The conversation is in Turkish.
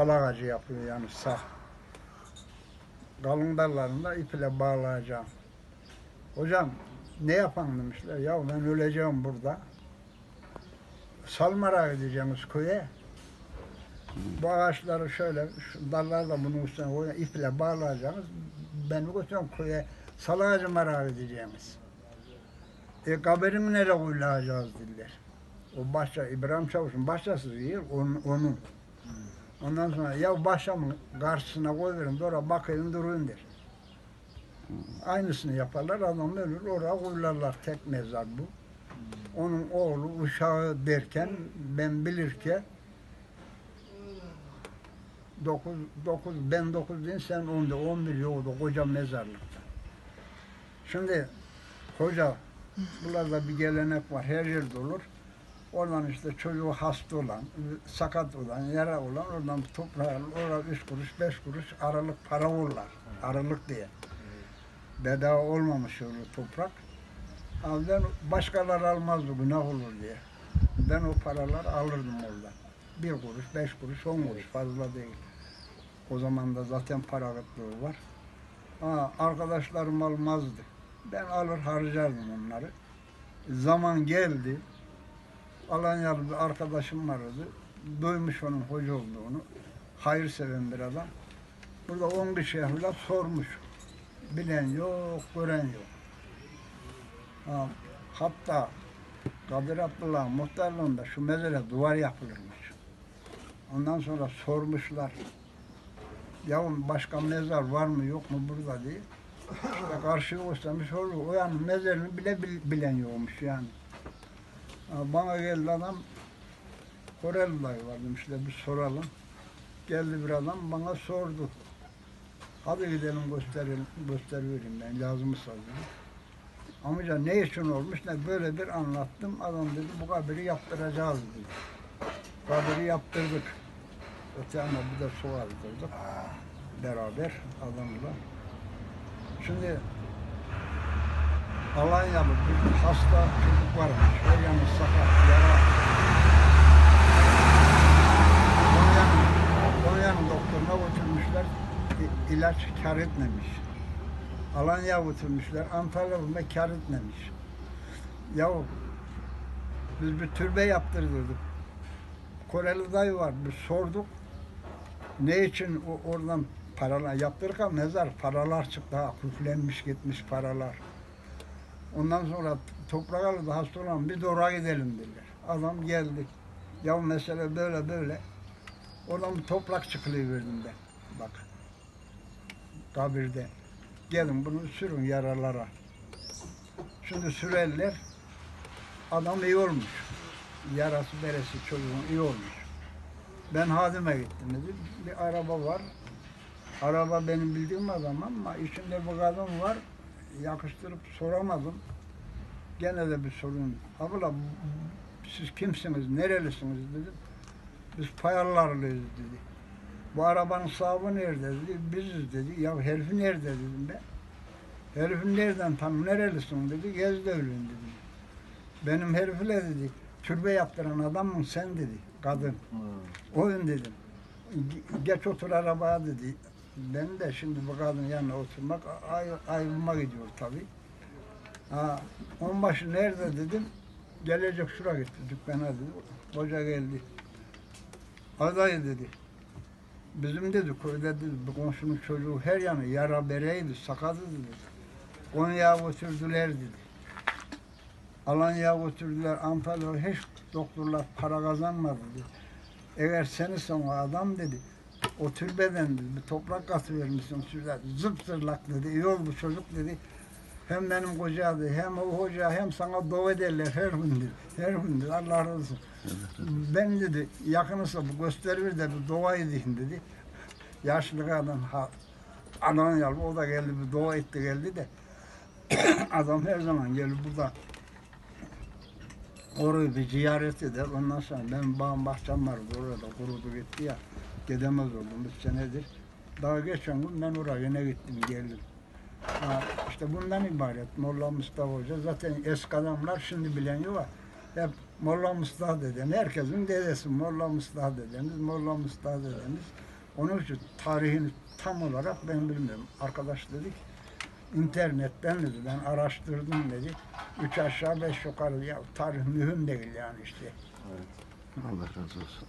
Alagacı yapıyor yani sağ. Kalın dallarında iple bağlayacağım. Hocam ne yapan demişler. Ya ben öleceğim burada. Salmara gideceğimiz köye. Bu ağaçları şöyle, şu dalları da bunun üstüne koyun, iple bağlayacağız. Beni götürün köye, sal ağacı merak edeceğimiz. E kaberimi nereye koyacağız dediler. O başça, İbrahim Çavuş'un başçası yer, onun. onun. Ondan sonra ya başamın karşısına de oraya bakayım durun der. Aynısını yaparlar, adam ölür, oraya koyarlar tek mezar bu. Onun oğlu uşağı derken ben bilirken 9, 9, ben 9 değil sen 10'da 11 yoktu koca mezarlıkta. Şimdi koca burada bir gelenek var her yerde olur. Oradan işte çocuğu hasta olan, sakat olan, yara olan oradan toprağı alır, orada üç kuruş, beş kuruş aralık para vururlar. Aralık diye. Bedava olmamış olur toprak. Ama ben başkaları almazdı günah olur diye. Ben o paraları alırdım oradan. Bir kuruş, beş kuruş, on kuruş fazla değil. O zaman da zaten para kıtlığı var. Ha, arkadaşlarım almazdı. Ben alır harcardım onları. Zaman geldi. Alanyalı bir arkadaşım vardı. Duymuş onun hoca olduğunu. Hayır seven bir adam. Burada on kişiye falan sormuş. Bilen yok, gören yok. Ha, hatta Kadir Abdullah muhtarlığında şu mezara duvar yapılırmış. Ondan sonra sormuşlar. Yavrum başka mezar var mı yok mu burada diye. İşte karşıya göstermiş soruyor. O yani mezarını bile bil- bilen yokmuş yani. Bana geldi adam Koreli dayı var demişler bir soralım. Geldi bir adam bana sordu. Hadi gidelim gösterelim, gösterivereyim ben lazımsa dedi. Amca ne için olmuş ne böyle bir anlattım. Adam dedi bu kabiri yaptıracağız dedi. Kabiri yaptırdık. Öte yana bir de su aldırdık. Beraber adamla. Şimdi Alanya'lı bir hasta çocuk varmış. O yanı sakat, yara. Konya'nın, Konya'nın doktoruna götürmüşler. İlaç kar etmemiş. Alanya'ya götürmüşler. Antalya'da kar etmemiş. Yahu biz bir türbe yaptırdık. Koreli dayı var. Biz sorduk. Ne için o, oradan paralar yaptırırken mezar paralar çıktı. Ha, küflenmiş gitmiş paralar. Ondan sonra toprak aldı hasta olan bir de oraya gidelim dediler. Adam geldi. Ya mesele böyle böyle. Oradan toprak çıkılıverdim ben. Bak. Kabirde. Gelin bunu sürün yaralara. Şimdi sürerler. Adam iyi olmuş. Yarası beresi çocuğun iyi olmuş. Ben Hadim'e gittim dedi. Bir araba var. Araba benim bildiğim adam ama içinde bir kadın var. Yakıştırıp soramadım. Gene de bir sorun. Abla siz kimsiniz, nerelisiniz dedim. Biz Payarlarlıyız dedi. Bu arabanın sahibi nerede dedi. Biziz dedi. Ya herifi nerede dedim ben. Herifin nereden tam nerelisin dedi. Gezdöylüyüm dedim. Benim herifle dedi. Türbe yaptıran adamın sen dedi. Kadın. Oyun dedim. "Ge- Geç otur arabaya dedi. Ben de şimdi bu kadın yanına oturmak ay, ayrılma gidiyor tabii. Ha, onbaşı nerede dedim. Gelecek şura gitti dükkana dedi. Hoca geldi. Adayı dedi. Bizim dedi köyde dedi bir komşunun çocuğu her yanı yara bereydi, sakatı dedi. Konya'ya götürdüler dedi. Alanya'ya götürdüler, Antalya'ya hiç doktorlar para kazanmadı dedi. Eğer senisin o adam dedi, o türbeden dedi, toprak katıvermişsin şurada, zıp zırlak dedi, iyi ol bu çocuk dedi. Hem benim koca dedi, hem o hoca hem sana dua ederler her gün dedi. Her gün dedi, Allah razı olsun. Ben dedi, yakınısa bu gösterir de bir dua edeyim dedi. Yaşlı adam, ha, Alanyalı, o da geldi bir dua etti geldi de. adam her zaman gelir burada orayı bir ziyaret eder. Ondan sonra benim bağım bahçem vardı orada kurudu gitti ya. Gidemez oldum bir senedir. Daha geçen gün ben oraya yine gittim geldim. Ha, işte bundan ibaret Molla Mustafa Hoca. Zaten eski adamlar şimdi bilen yok. Hep Molla Mustafa dedem. Herkesin dedesi Molla Mustafa dedemiz, Molla Mustafa dedemiz. Onun için tarihini tam olarak ben bilmiyorum. Arkadaş dedik internetten dedi ben araştırdım dedi. Üç aşağı beş yukarı ya tarih mühim değil yani işte. Allah razı olsun.